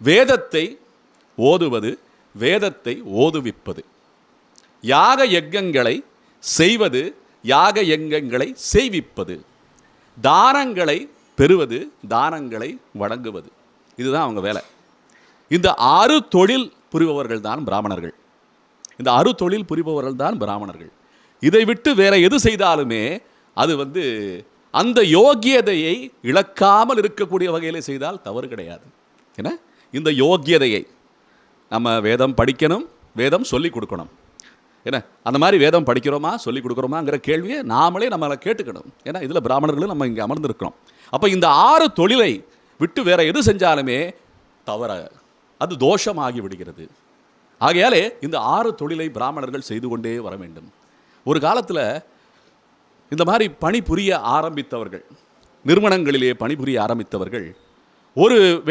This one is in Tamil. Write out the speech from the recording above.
வேதத்தை ஓதுவது வேதத்தை ஓதுவிப்பது. யாக யஜ்ஞங்களை செய்வது யாக யஜ்ஞங்களை செய்விப்பது. தானங்களை பெறுவது தானங்களை வழங்குவது. இதுதான் அவங்க வேலை. இந்த ஆறு தொழில் புரிபவர்கள் தான் பிராமணர்கள். இந்த அறு தொழில் புரிபவர்கள் தான் பிராமணர்கள். இதை விட்டு வேற எது செய்தாலுமே அது வந்து அந்த யோக்கியதையை இழக்காமல் இருக்கக்கூடிய வகையில் செய்தால் தவறு கிடையாது. என்ன? இந்த யோக்கியதையை நம்ம வேதம் படிக்கணும் வேதம் சொல்லி கொடுக்கணும். ஏன்னா அந்த மாதிரி வேதம் படிக்கிறோமா சொல்லிக் கொடுக்குறோமாங்கிற கேள்வியை நாமளே நம்மளை கேட்டுக்கணும். ஏன்னா இதில் பிராமணர்களும் நம்ம இங்கே அமர்ந்திருக்கிறோம். அப்போ இந்த ஆறு தொழிலை விட்டு வேற எது செஞ்சாலுமே தவற அது தோஷமாகி விடுகிறது. ஆகையாலே இந்த ஆறு தொழிலை பிராமணர்கள் செய்து கொண்டே வர வேண்டும். ஒரு காலத்தில் இந்த மாதிரி பணிபுரிய ஆரம்பித்தவர்கள் நிறுவனங்களிலே பணிபுரிய ஆரம்பித்தவர்கள் ஒரு